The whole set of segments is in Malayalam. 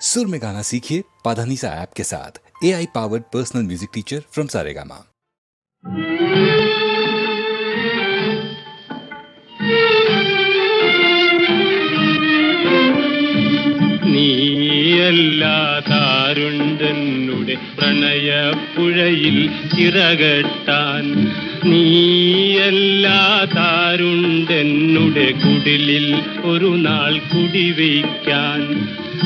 सुर में गाना सीखिए पाधानीसा ऐप के साथ A I powered personal music teacher from Saregama നീയല്ലാതാരുണ്ടെന്നുടെ പ്രണയപ്പുഴയിൽ ചിറകെട്ടാൻ നീയല്ലാതാരുണ്ടെന്നുടെ കുടിലിൽ ഒരു നാൾ കുടിവയ്ക്കാൻ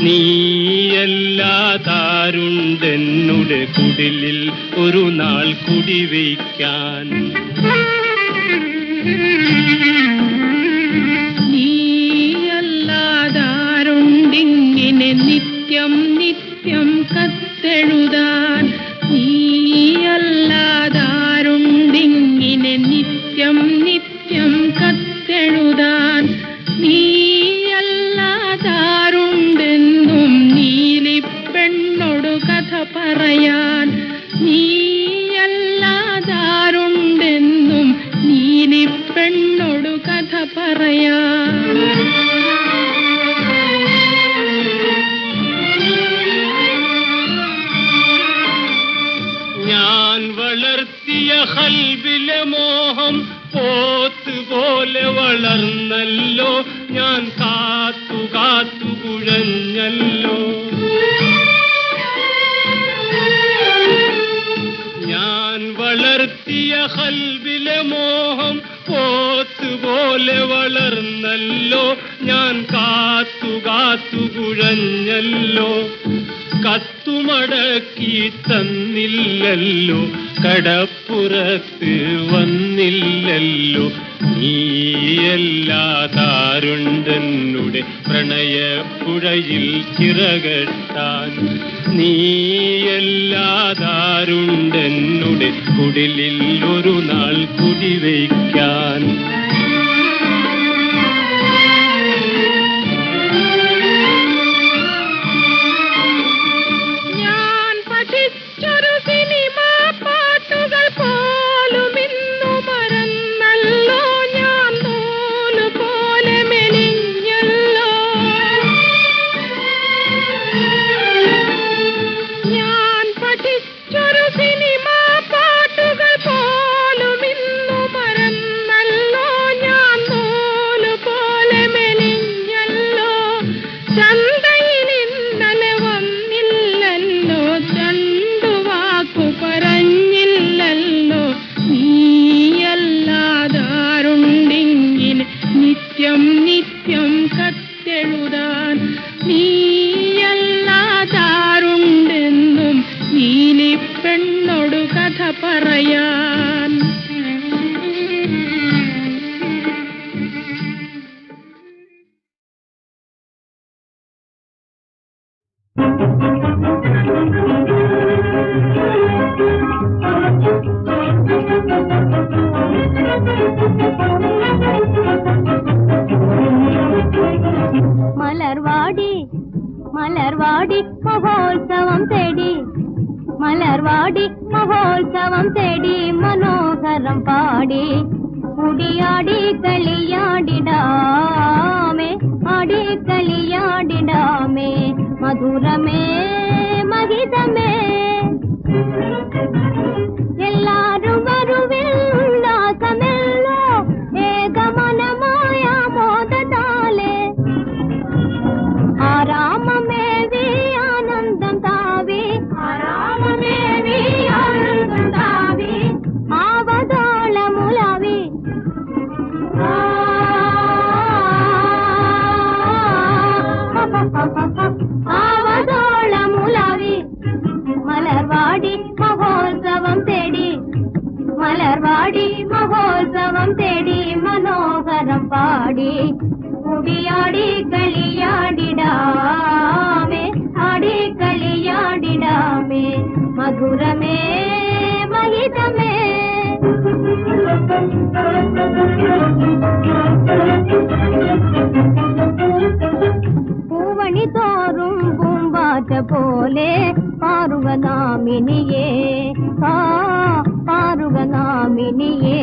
നീയല്ലാതാരുണ്ടെന്നുടെ കുടിലിൽ ഒരു നാൾ കുടിവയ്ക്കാൻ നീയല്ലാതാരുണ്ടിങ്ങനെ നിത്യം നിത്യം കത്തെഴുതാൻ. നീയല്ലാതാരുണ്ടിങ്ങനെ നിത്യം നിത്യം കത്തെഴുതാൻ നീയല്ലാതാരുണ്ടെന്നും നീലിപ്പെണ്ണോടു കഥ പറയാൻ നീയല്ലാതാരുണ്ടെന്നും നീലിപ്പെണ്ണോടു കഥ പറയാൻ ഞാൻ പോലെ വളർന്നല്ലോ. ഞാൻ കാത്തു കാത്തു കുഴഞ്ഞല്ലോ. ഞാൻ വളർത്തിയ ഹൽബിലെ മോഹം പോത്ത് പോലെ വളർന്നല്ലോ. ഞാൻ കാത്തു കാത്തു കുഴഞ്ഞല്ലോ. കത്തുമടക്കി തന്നില്ലല്ലോ. കടപ്പുറത്ത് വന്നില്ലല്ലോ. നീയല്ലാതാരുണ്ടെന്നുടെ പ്രണയപ്പുഴയിൽ ചിറകെട്ടാൻ. നീയല്ലാതാരുണ്ടെന്നുടെ കുടിലിൽ ഒരു നാൾ കുടിവയ്ക്കാൻ. மலர்வாடி மலர்வாடி மகோத்சவம் தேடி. மலர்வாடி மகோத்சவம் தேடி மனோகரம் பாடி. குடியாடி களியாடிடாமே ஆடி களியாடிடாமே. मधुर में தேடி மனோகரம் பாடி குடியாடி களியாடிடாமே ஆடி களியாடிடாமே மதுரமே மகிதமே. பூவணி தோறும் பூம்பாத்த போலே பாருவதாமினியே பாருவதாமினியே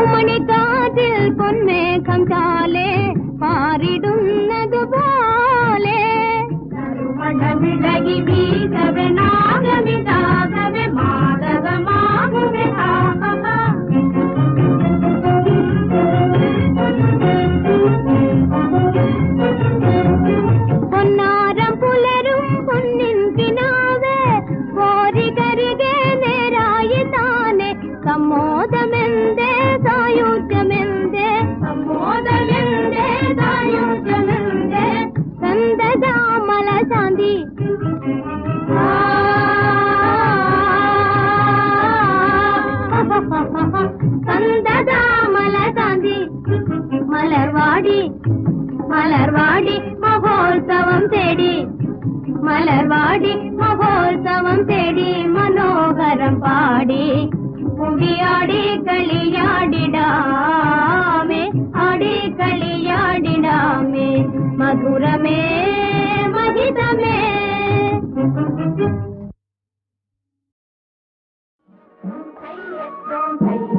कभी लगी भी सब नाग मिटा ஆடி மகோத்சவம் தேடி மனோகரம் பாடி. புவியாடி களியாடிடாமே ஆடி களியாடிடாமே. மதுரமே மகிதமே. Thank you.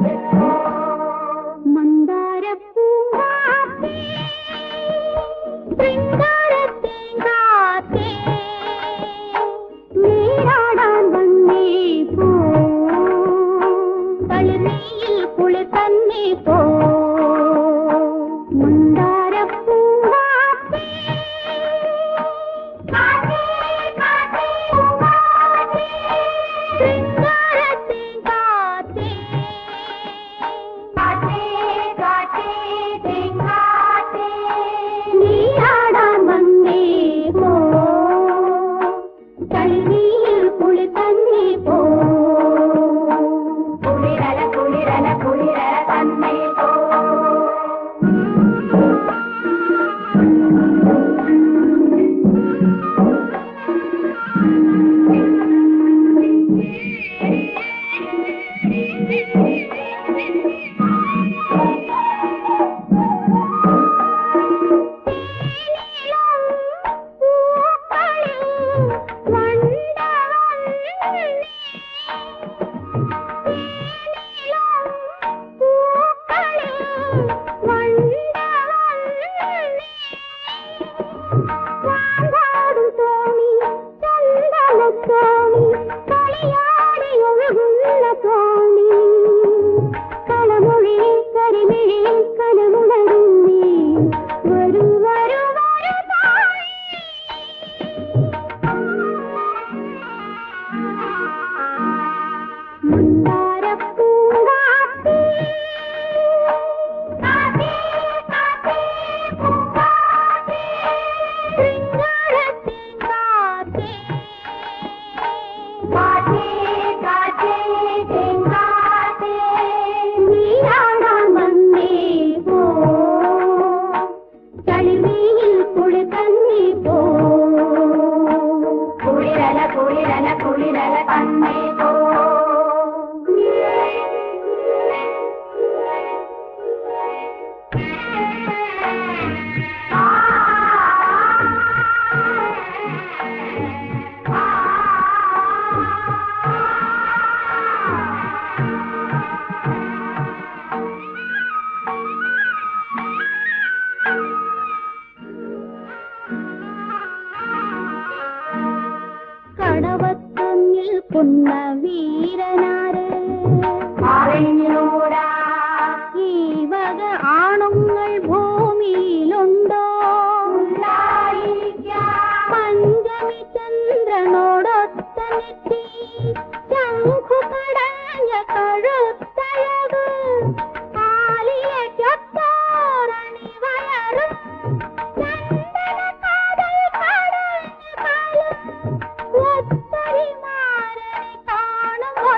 அரங்கில் புன்ன வீரனாரே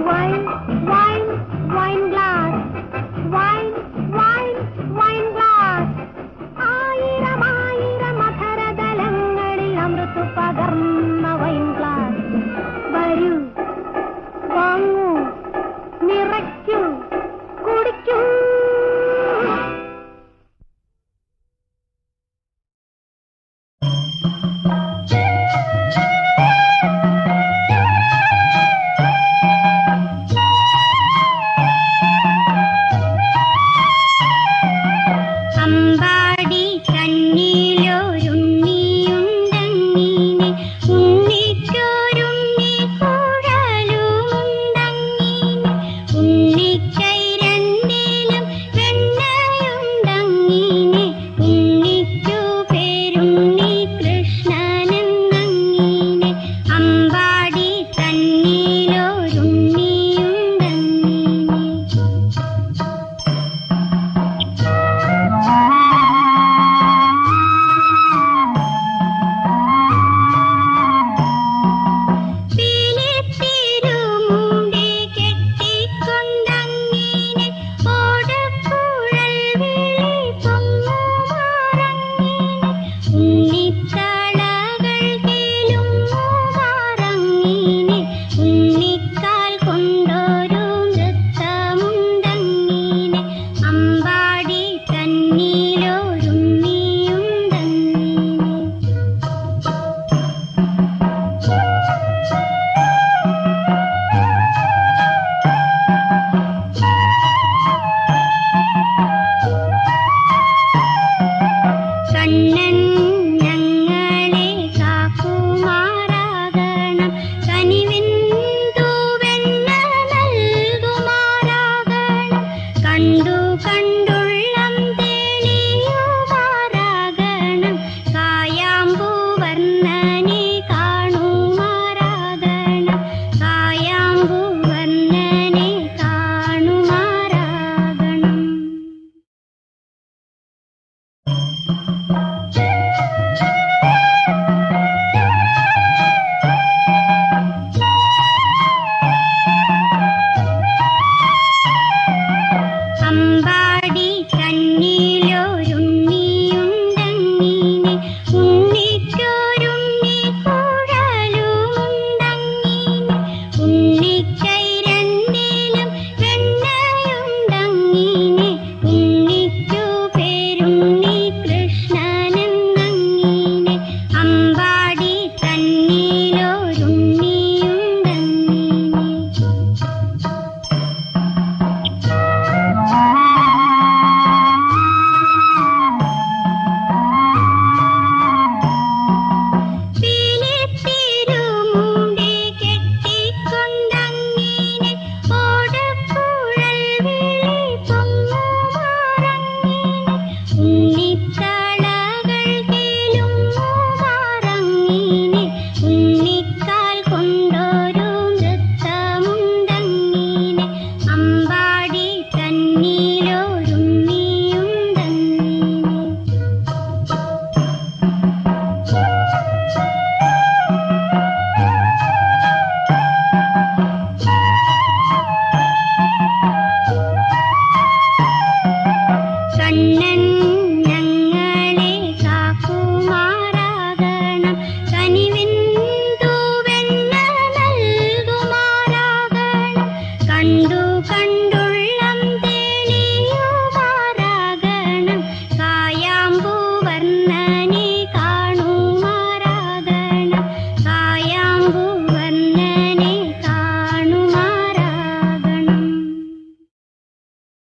Why? Why?